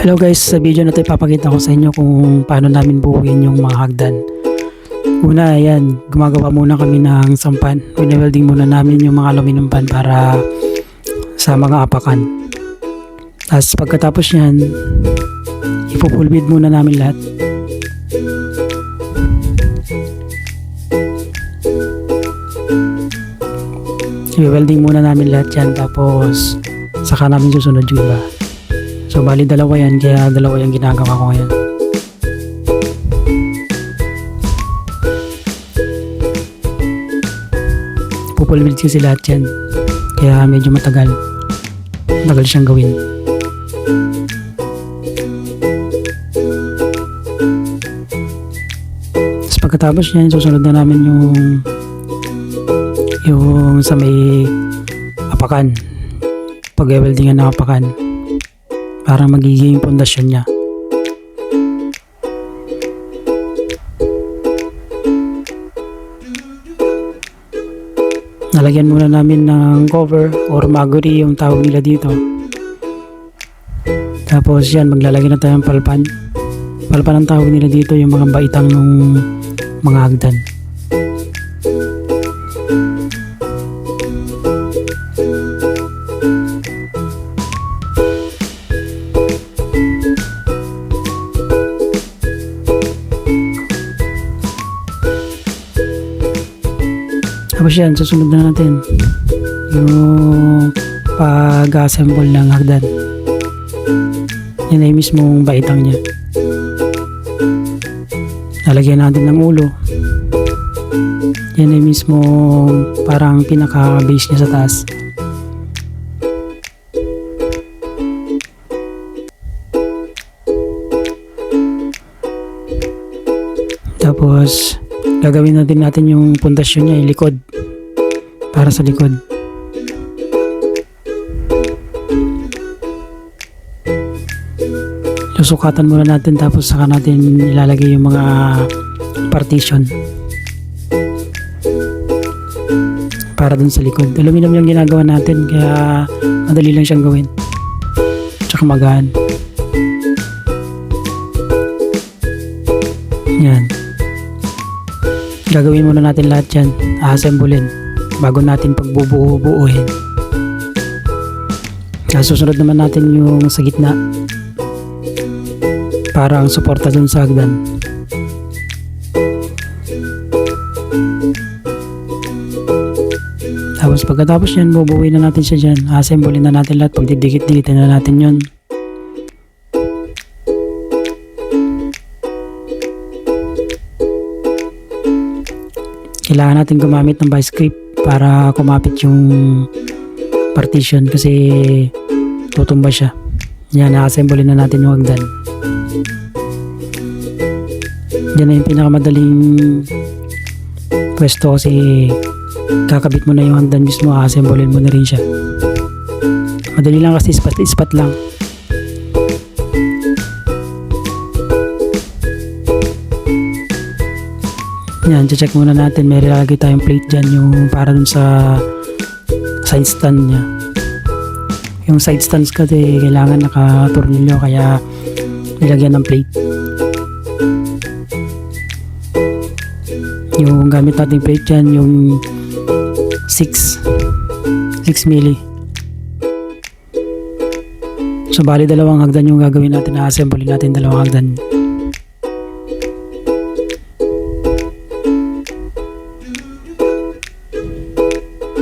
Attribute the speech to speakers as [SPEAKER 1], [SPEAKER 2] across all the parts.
[SPEAKER 1] Hello guys, sa video na ito ipapakita ko sa inyo kung paano namin buuin yung mga hagdan. Una, ayan, gumagawa muna kami ng sampan. Wini-welding muna namin yung mga aluminum pan para sa mga apakan. Tapos pagkatapos yan, ipupulbid muna namin lahat. I-welding muna namin lahat yan tapos saka namin susunod yung iba. So bali dalawa yan kaya dalawa yung ginagawa ko ngayon. Pupulbid kasi lahat yan. Kaya medyo matagal. Matagal siyang gawin. Tapos pagkatapos yan, susunod na namin yung yung sa may apakan. Pag-weldingan ng apakan para magiging pundasyon niya. Nalagyan muna namin ng cover or maguri yung tawag nila dito. Tapos yan, maglalagay na tayo ng palpan. Palpan ang tawag nila dito yung mga baitang ng mga hagdan. Tapos yan, susunod na natin yung pag-assemble ng hagdan. Yan ay mismong baitang niya. Lalagyan natin ng ulo. Yan ay mismo parang pinaka-base niya sa taas. Tapos, gagawin natin natin yung pundasyon niya, yung likod. Para sa likod. Susukatan muna natin tapos saka natin ilalagay yung mga partition. Para dun sa likod. Aluminum yung ginagawa natin kaya madali lang siyang gawin. Tsaka magaan. Yan. Gagawin muna natin lahat yan. Assemblein. Bago natin pagbubuo-buuhin. Susunod naman natin yung sa gitna. Para ang suporta dun sa hagdan. Tapos pagkatapos yan, bubuuin na natin siya dyan. Assemblein na natin lahat. Pagdidikit-dikitin na natin yun. Kailangan natin gumamit ng vice grip para kumapit yung partition kasi tutumba siya. Yan, na-assemble na natin yung hagdan. Yan na yung pinakamadaling pwesto kasi kakabit mo na yung hagdan mismo, a-assemble mo na rin siya. Madali lang kasi ispat-ispat lang. Yan, check muna natin. May lalagay tayong plate dyan yung para dun sa side stand niya. Yung side stands kasi kailangan nakatornilyo kaya nilagyan ng plate. Yung gamit natin plate dyan, yung 6 6 milli. So bali dalawang hagdan yung gagawin natin na assemble natin dalawang hagdan.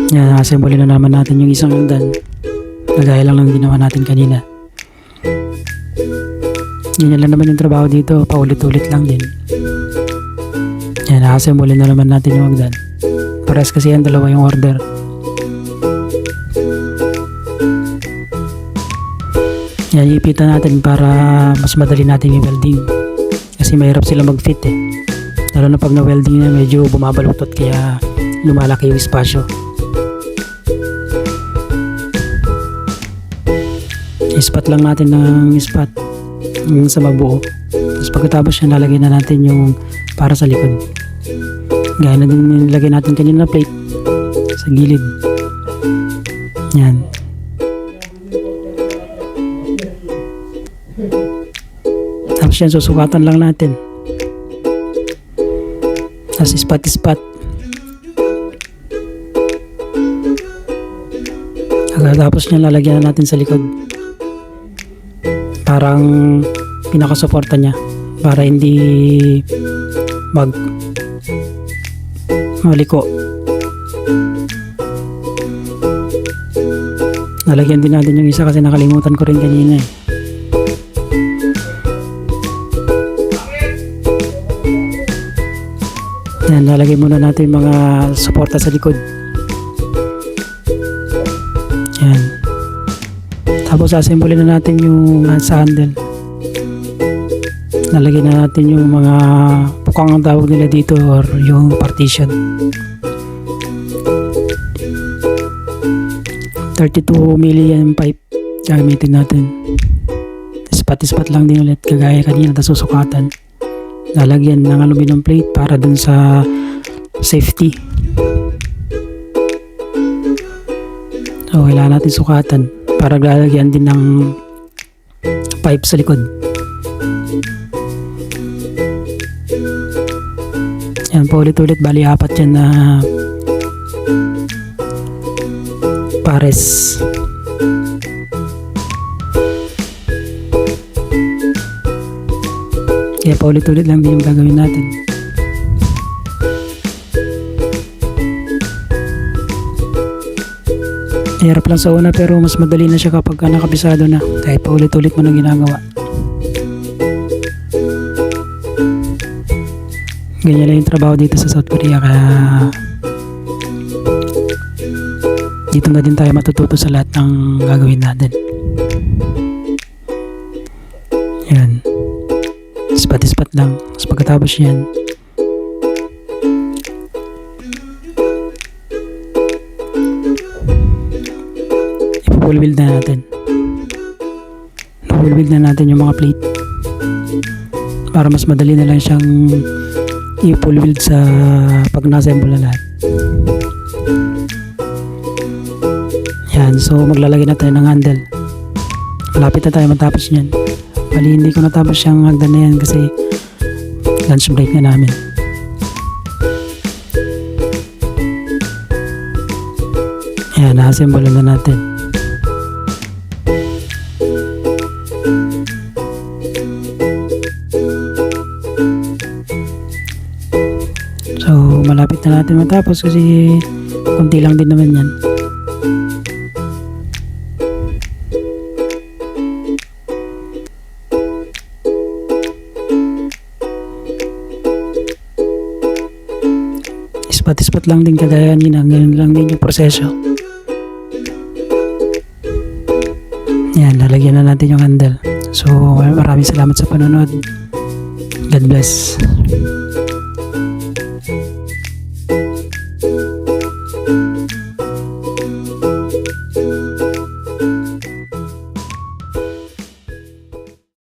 [SPEAKER 1] Yan, assemble na naman natin yung isang hagdan. Nagaya lang ng ginawa natin kanina. Ganyan lang naman yung trabaho dito, paulit-ulit lang din. Yan, assemble na naman natin yung hagdan. Pares kasi yan, dalawa yung order. Yan, ipitan natin para mas madali natin yung welding. Kasi mahirap sila mag-fit eh. Lalo na pag na-welding na medyo bumabaluktot kaya lumalaki yung espasyo. Ispat lang natin ng ispat yung sa mabuo tapos pagkatapos yan lalagyan na natin yung para sa likod gaya na din nilagay natin kanina na plate sa gilid yan Tapos yan, susukatan lang natin. Tapos spot-spot. Tapos niya lalagyan na natin sa likod. Parang pinakasuporta niya para hindi mag maliko. Nalagyan din natin yung isa kasi nakalimutan ko rin kanina eh. Yan, lalagay muna natin mga suporta sa likod. Tapos assemble na natin yung uh, sa handle. Nalagyan na natin yung mga pukang ang tawag nila dito or yung partition. 32 million pipe gamitin natin. Spot-spot lang din ulit kagaya kanina na susukatan. Lalagyan ng aluminum plate para dun sa safety. So, kailangan natin sukatan para lalagyan din ng pipe sa likod. Yan po ulit-ulit, bali apat yan na pares. Kaya pa ulit-ulit lang din yung gagawin natin. Hirap lang sa una pero mas madali na siya kapag ka nakabisado na kahit pa ulit-ulit mo na ginagawa. Ganyan lang yung trabaho dito sa South Korea kaya dito na din tayo matututo sa lahat ng gagawin natin. Yan. Spat-spat lang. Tapos pagkatapos yan, i-full build na natin. Full build na natin yung mga plate. Para mas madali na lang siyang i-full sa pag na-assemble na lahat. Yan, so maglalagay na tayo ng handle. Malapit na tayo matapos niyan. Bali, hindi ko natapos siyang hagdan na yan kasi lunch break na namin. Ayan, na-assemble na natin. Na natin matapos kasi kunti lang din naman yan. Ispat-ispat lang din kagaya nila. Ganun lang din yung proseso. Yan, lalagyan na natin yung handle. So, maraming salamat sa panonood. God bless.